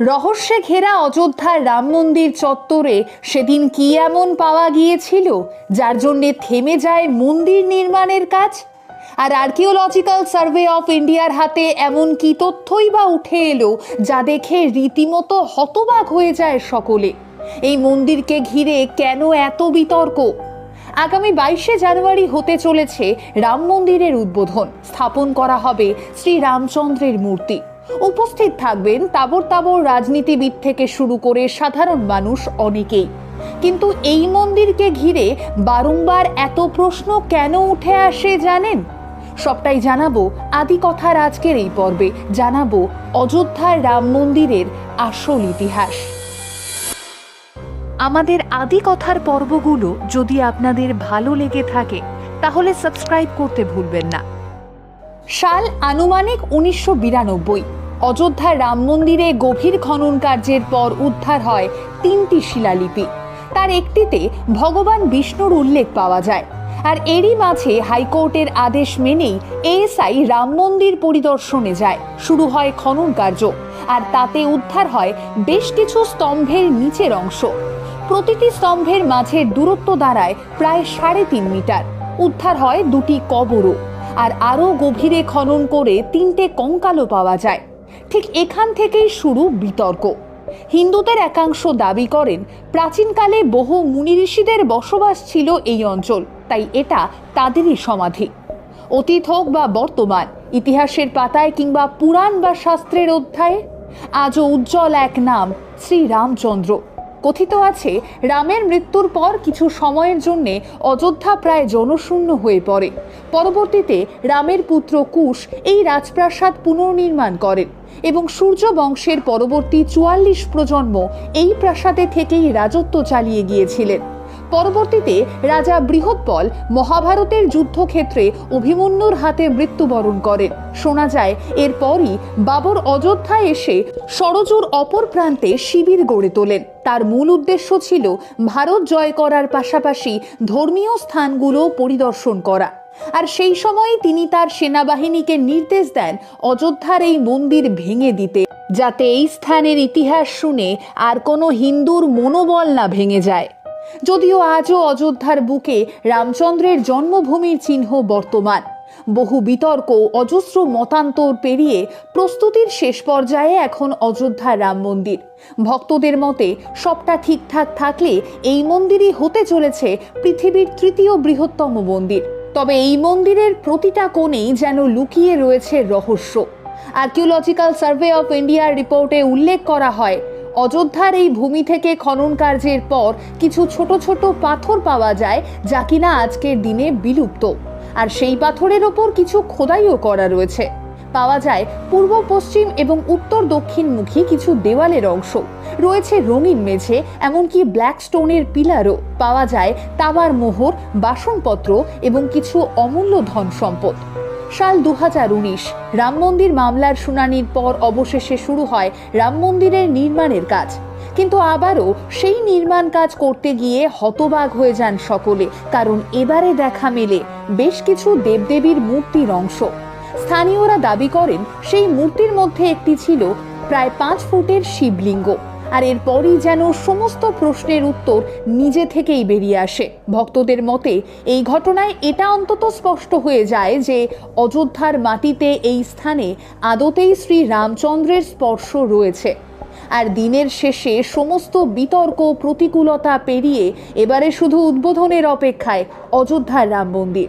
রহস্যে ঘেরা অযোধ্যার রাম মন্দির চত্বরে সেদিন কি এমন পাওয়া গিয়েছিল? যার জন্যে থেমে যায় মন্দির নির্মাণের কাজ? আর আর্কিওলজিক্যাল সার্ভে অফ ইন্ডিয়ার হাতে এমন কি তথ্যই বা উঠে এলো যা দেখে রীতিমতো হতবাক হয়ে যায় সকলে? এই মন্দিরকে ঘিরে কেন এত বিতর্ক? আগামী বাইশে জানুয়ারি হতে চলেছে রাম মন্দিরের উদ্বোধন। স্থাপন করা হবে শ্রী রামচন্দ্রের মূর্তি। উপস্থিত থাকবেন তাবর তাবর রাজনীতিবিদ থেকে শুরু করে সাধারণ মানুষ অনেকেই। কিন্তু এই মন্দিরকে ঘিরে বারংবার এত প্রশ্ন কেন উঠে আসে জানেন? সবটাই জানাব আদি কথার আজকের এই পর্বে। জানাব অযোধ্যার রাম মন্দিরের আসল ইতিহাস। আমাদের আদি কথার পর্বগুলো যদি আপনাদের ভালো লেগে থাকে, তাহলে সাবস্ক্রাইব করতে ভুলবেন না। সাল আনুমানিক উনিশশো বিরানব্বই। অযোধ্যার রাম মন্দিরে গভীর খনন কার্যের পর উদ্ধার হয় তিনটি শিলালিপি। তার একটিতে ভগবান বিষ্ণুর উল্লেখ পাওয়া যায়। আর এরই মাঝে হাইকোর্টের আদেশ মেনেই এএসআই রাম মন্দির পরিদর্শনে যায়। শুরু হয় খনন কার্য। আর তাতে উদ্ধার হয় বেশ কিছু স্তম্ভের নিচের অংশ। প্রতিটি স্তম্ভের মাঝের দূরত্ব দাঁড়ায় প্রায় সাড়ে তিন মিটার। উদ্ধার হয় দুটি কবরও। আর আরও গভীরে খনন করে তিনটে কঙ্কালও পাওয়া যায়। ঠিক এখান থেকেই শুরু বিতর্ক। হিন্দুদের একাংশ দাবি করেন, প্রাচীনকালে বহু মুনি ঋষিদের বসবাস ছিল এই অঞ্চল, তাই এটা তাদেরই সমাধি। অতীত হোক বা বর্তমান, ইতিহাসের পাতায় কিংবা পুরাণ বা শাস্ত্রের অধ্যায়ে, আজও উজ্জ্বল এক নাম শ্রী রামচন্দ্র কথিত আছে, রামের মৃত্যুর পর কিছু সময়ের জন্যে অযোধ্যা প্রায় জনশূন্য হয়ে পড়ে। পরবর্তীতে রামের পুত্র কুশ এই রাজপ্রাসাদ পুনর্নির্মাণ করেন এবং সূর্য বংশের পরবর্তী চুয়াল্লিশ প্রজন্ম এই প্রাসাদে থেকেই রাজত্ব চালিয়ে গিয়েছিলেন। পরবর্তীতে রাজা বৃহৎপল মহাভারতের যুদ্ধক্ষেত্রে অভিমন্যুর হাতে মৃত্যুবরণ করেন শোনা যায়, এরপরই বাবর অযোধ্যায় এসে সরজুর অপর প্রান্তে শিবির গড়ে তোলেন। তার মূল উদ্দেশ্য ছিল ভারত জয় করার পাশাপাশি ধর্মীয় স্থানগুলো পরিদর্শন করা। আর সেই সময়ই তিনি তার সেনাবাহিনীকে নির্দেশ দেন অযোধ্যার এই মন্দির ভেঙে দিতে, যাতে এই স্থানের ইতিহাস শুনে আর কোনো হিন্দুর মনোবল না ভেঙে যায়। যদিও আজও অযোধ্যার বুকে রামচন্দ্রের জন্মভূমির চিহ্ন বর্তমান। বহু বিতর্ক অজস্র মতান্তর পেরিয়ে প্রস্তুতির শেষ পর্যায়ে এখন অযোধ্যার রাম মন্দির। ভক্তদের মতে, সবটা ঠিকঠাক থাকলে এই মন্দিরই হতে চলেছে পৃথিবীর তৃতীয় বৃহত্তম মন্দির। তবে এই মন্দিরের প্রতিটা কোণেই যেন লুকিয়ে রয়েছে রহস্য। আর্কিওলজিক্যাল সার্ভে অফ ইন্ডিয়ার রিপোর্টে উল্লেখ করা হয় অযোধ্যার এই ভূমি থেকে খনন কার্যের পর কিছু ছোট ছোট পাথর পাওয়া যায় যা কিনা আজকের দিনে বিলুপ্ত। আর সেই পাথরের ওপর কিছু খোদাইও করা রয়েছে। পাওয়া যায় পূর্ব, পশ্চিম এবং উত্তর দক্ষিণমুখী কিছু দেওয়ালের অংশ। রয়েছে রঙিন মেঝে, এমনকি ব্ল্যাক স্টোনের পিলারও। পাওয়া যায় তামার মোহর, বাসনপত্র এবং কিছু অমূল্য ধন সম্পদ সাল দু হাজার উনিশ, রাম মন্দির মামলার শুনানির পর অবশেষে শুরু হয় রাম মন্দিরের নির্মাণের কাজ। কিন্তু আবারও সেই নির্মাণ কাজ করতে গিয়ে হতবাক হয়ে যান সকলে, কারণ এবারে দেখা মেলে বেশ কিছু দেবদেবীর মূর্তির অংশ। স্থানীয়রা দাবি করেন, সেই মূর্তির মধ্যে একটি ছিল প্রায় পাঁচ ফুটের শিবলিঙ্গ। আর এরপরই যেন সমস্ত প্রশ্নের উত্তর নিজে থেকেই বেরিয়ে আসে। ভক্তদের মতে, এই ঘটনায় এটা অন্তত স্পষ্ট হয়ে যায় যে অযোধ্যার মাটিতে এই স্থানে আদতেই শ্রী রামচন্দ্রের স্পর্শ রয়েছে। আর দিনের শেষে সমস্ত বিতর্ক প্রতিকূলতা পেরিয়ে এবারে শুধু উদ্বোধনের অপেক্ষায় অযোধ্যার রাম মন্দির।